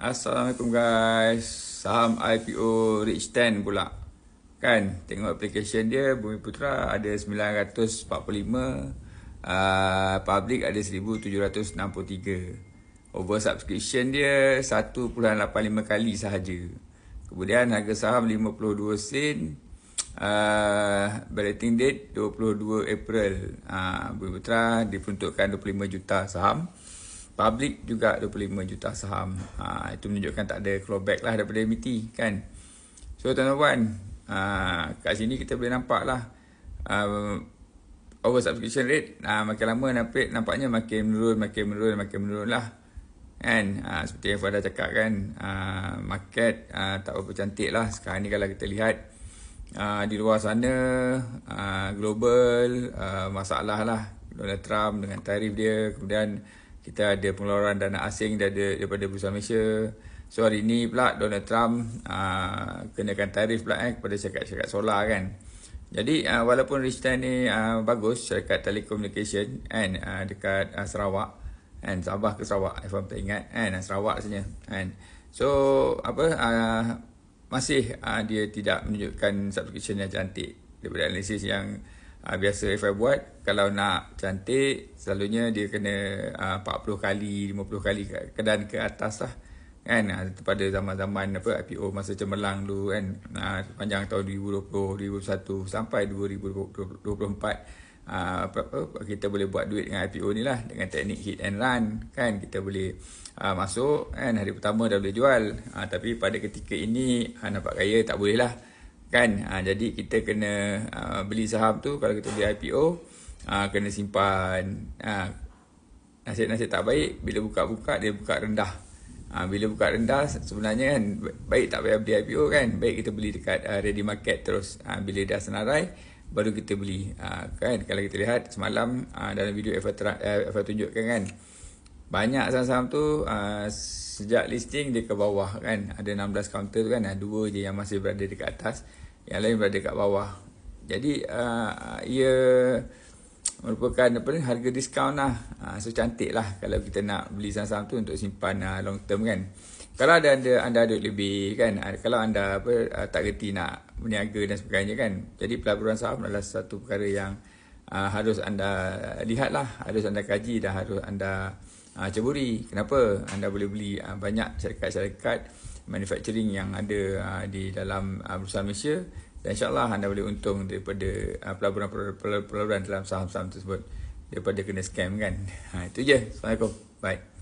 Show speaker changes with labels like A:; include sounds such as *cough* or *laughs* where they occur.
A: Assalamualaikum guys. Saham IPO Rich 10 pula. Kan, tengok application dia Bumi Putra ada 945, uh, public ada 1763. Over subscription dia 1.85 kali sahaja. Kemudian harga saham 52 sen. Uh, rating date 22 April. Uh, Bumi Putra diperuntukkan 25 juta saham public juga 25 juta saham. Ha, itu menunjukkan tak ada clawback lah daripada MT kan. So tuan-tuan, ha, kat sini kita boleh nampak lah uh, over subscription rate ha, makin lama nampak, nampaknya makin menurun, makin menurun, makin menurun lah. Kan? Ha, seperti yang Fada cakap kan, uh, market uh, tak berapa cantik lah. Sekarang ni kalau kita lihat uh, di luar sana, uh, global, uh, masalah lah. Donald Trump dengan tarif dia, kemudian kita ada pengeluaran dana asing dari, daripada perusahaan Malaysia. So hari ini pula Donald Trump uh, kenakan tarif pula eh, kepada syarikat-syarikat solar kan. Jadi uh, walaupun Richtan ni uh, bagus syarikat telekomunikasi kan uh, dekat uh, Sarawak kan Sabah ke Sarawak if tak ingat kan Sarawak saja kan. So apa uh, masih uh, dia tidak menunjukkan subscription yang cantik daripada analisis yang uh, biasa FI buat kalau nak cantik selalunya dia kena uh, 40 kali 50 kali ke dan ke atas lah kan? Uh, pada zaman-zaman apa IPO masa cemerlang dulu kan? Uh, panjang tahun 2020 2021 sampai 2024 uh, apa, apa, kita boleh buat duit dengan IPO ni lah dengan teknik hit and run kan? Kita boleh uh, masuk kan? Hari pertama dah boleh jual. Uh, tapi pada ketika ini uh, nampak kaya tak boleh lah kan? Ha, jadi kita kena uh, beli saham tu kalau kita beli IPO uh, kena simpan uh, nasib-nasib tak baik bila buka-buka dia buka rendah. Uh, bila buka rendah sebenarnya kan baik tak payah beli IPO kan? Baik kita beli dekat uh, ready market terus. Uh, bila dah senarai baru kita beli. Uh, kan? Kalau kita lihat semalam uh, dalam video Eva, Eva tunjukkan kan? Banyak saham-saham tu uh, sejak listing dia ke bawah kan? Ada 16 counter tu kan? Ada dua je yang masih berada dekat atas yang lain berada kat bawah. Jadi uh, ia merupakan apa ni harga diskaun lah. Uh, so cantik lah kalau kita nak beli saham-saham tu untuk simpan uh, long term kan. Kalau ada anda anda ada lebih kan, uh, kalau anda apa uh, tak reti nak berniaga dan sebagainya kan. Jadi pelaburan saham adalah satu perkara yang uh, harus anda lihat lah, harus anda kaji dan harus anda uh, ceburi. Kenapa? Anda boleh beli uh, banyak syarikat-syarikat manufacturing yang ada uh, di dalam uh, perusahaan Malaysia dan insyaAllah anda boleh untung daripada uh, pelaburan-pelaburan dalam saham-saham tersebut daripada kena scam kan. Ha, *laughs* itu je. Assalamualaikum. Bye.